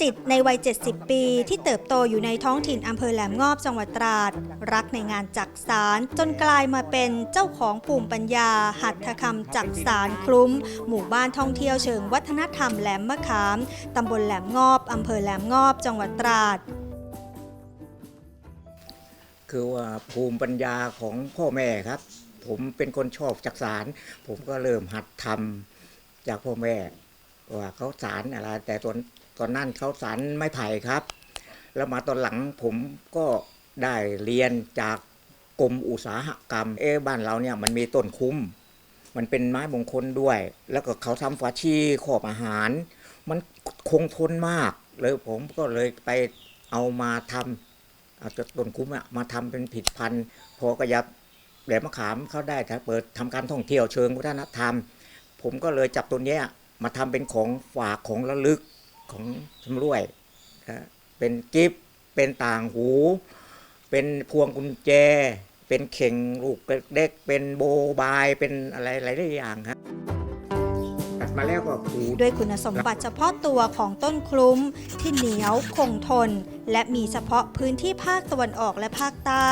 จิตในวัย 70 ปี ที่เติบโตอยู่ในท้องถิ่นอำเภอแหลมงอบจังหวัดตราด รักในงานจักสารจนกลายมาเป็นเจ้าของภูมิปัญญา หัตถกรรมจักสารคลุ้ม หมู่บ้านท่องเที่ยวเชิงวัฒนธรรมแหลมมะขามตำบลแหลมงอบอำเภอแหลมงอบจังหวัดตราด คือว่าภูมิปัญญาของพ่อแม่ครับ ผมเป็นคนชอบจักสารผมก็เริ่มหัดทำจากพ่อแม่ว่าเขาสารอะไรแต่ตอน ตอนนั้นเขาสารไม้ไผ่ครับ แล้วมาตอนหลังผมก็ได้เรียนจากกรมอุตสาหกรรม เอ๊บ้านเราเนี่ยมันมีต้นคุ้ม มันเป็นไม้มงคลด้วย แล้วก็เขาทำฝาชีขอบอาหาร มันคงทนมาก เลยผมก็เลยไปเอามาทำเอาต้นคุ้มมาทำเป็นผิดพันธุ์พอกระยับแหลมมะขามเขาได้ถ้าเปิดทำการท่องเที่ยวเชิงวัฒนธรรม ผมก็เลยจับตัวเนี้ยมาทำเป็นของฝากของระลึก ของชำร่วยนะเป็นกิฟเป็นต่างหู เป็นพวงกุญแจ เป็นเข่งลูกเล็กๆเป็นโบบายเป็นอะไรหลายๆอย่างครับตัดมาแล้วก็ขูดด้วยคุณสมบัติเฉพาะตัวของต้นคลุ้ม ที่เหนียวคงทน และมีเฉพาะพื้นที่ภาคตะวันออกและภาคใต้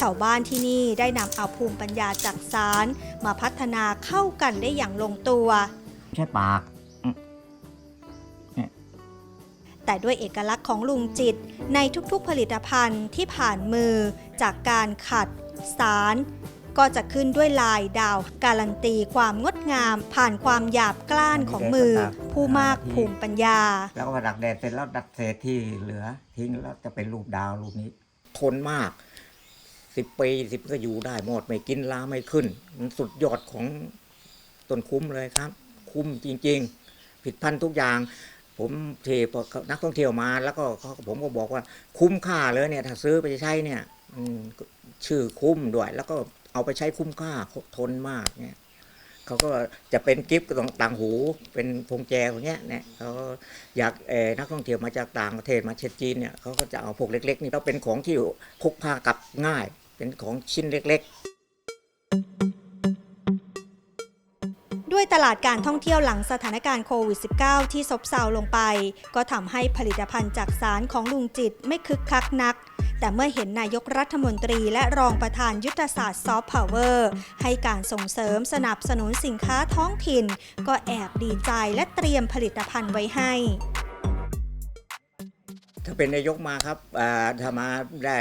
ชาวบ้านที่นี่ได้นำเอาภูมิปัญญาจากสาร มาพัฒนาเข้ากันได้อย่างลงตัว ใช่ปาก แต่ด้วยเอกลักษณ์ของลุงจิตในทุกๆผลิตภัณฑ์ที่ผ่านมือจากการขัด สาร ก็จะขึ้นด้วยลายดาว การันตีความงดงาม ผ่านความหยาบกล้านของมือ ผู้มากภูมิปัญญา แล้วก็ดักแดดเสร็จแล้วดัดเศษที่เหลือ ทิ้งแล้วจะเป็นรูปดาวรูปนี้ ทนมากสิบปีสิบก็อยู่ได้หมดไม่กินลาไม่ขึ้น มันสุดยอดของต้นคุ้มเลยครับ คุ้มจริง ๆ ผิดพันธุ์ทุกอย่าง ผมเทนักท่องเที่ยวมาแล้วก็เขาผมก็บอกว่าคุ้มค่าเลยเนี่ย ถ้าซื้อไปใช้เนี่ยชื่อคุ้มด้วย แล้วก็เอาไปใช้คุ้มค่าทนมากเนี่ยเขาก็จะเป็นกิฟต์ต่างหู เป็นพวงแจของเนี้ยเนี่ยเขาอยากเออนักท่องเที่ยวมาจากต่างประเทศมาเช่นจีนเนี่ยเขาก็จะเอาพวกเล็ก ๆ นี่เราเป็นของที่พกพากลับง่าย เป็นของชิ้นเล็ก ๆ ด้วยตลาดการท่องเที่ยวหลังสถานการณ์โควิด -19 ที่ซบเซาลงไป ก็ทำให้ผลิตภัณฑ์จากสารของลุงจิตไม่คึกคักนัก แต่เมื่อเห็นนายกรัฐมนตรีและรองประธานยุทธศาสตร์ซอฟต์พาวเวอร์ให้การส่งเสริมสนับสนุนสินค้าท้องถิ่น ก็แอบดีใจและเตรียมผลิตภัณฑ์ไว้ให้ ถ้าเป็นนายกมาครับอ่าถ้ามาได้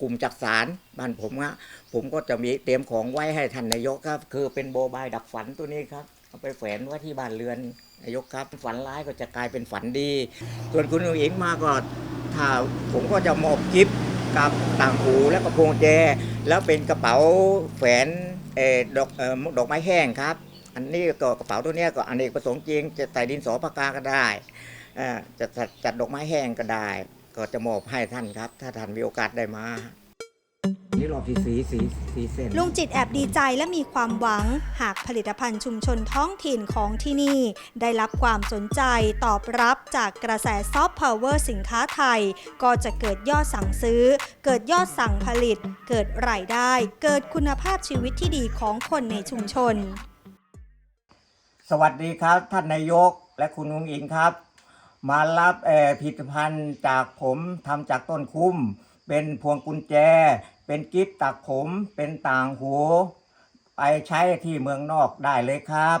กลุ่มจักสารบ้านผมอะผมก็จะมีเตรียมของไว้ให้ท่านนายกครับ คือเป็นโบบายดับฝันตัวนี้ครับ เอาไปแฝนไว้ที่บ้านเรือนนายกครับ ฝันร้ายก็จะกลายเป็นฝันดี ส่วนคุณอุ๋งอิงมาก็ถ้าผมก็จะมอบกิฟต์กับต่างหูและกระโปรงแจ แล้วเป็นกระเป๋าแฝนเออดอกเออดอกไม้แห้งครับ อันนี้ก็กระเป๋าตัวเนี้ยก็อเนกประสงค์จริงจะใส่ดินสอปากกาก็ได้จะจัดดอกไม้แห้งก็ได้ ก็จะมอบให้ท่านครับ ถ้าท่านมีโอกาสได้มา รอบที่สีสีสีเส้นลุงจิตแอบดีใจและมีความหวัง หากผลิตภัณฑ์ชุมชนท้องถิ่นของที่นี่ ได้รับความสนใจตอบรับจากกระแสซอฟต์พาวเวอร์สินค้าไทย ก็จะเกิดยอดสั่งซื้อ เกิดยอดสั่งผลิต เกิดรายได้ เกิดคุณภาพชีวิตที่ดีของคนในชุมชน สวัสดีครับ ท่านนายกและคุณนุงอิงครับ มารับเอ่อผลิตภัณฑ์จากผมทำจากต้นคุ้ม เป็นพวงกุญแจ เป็นกิฟต์ตักผม เป็นต่างหู ไปใช้ที่เมืองนอกได้เลยครับ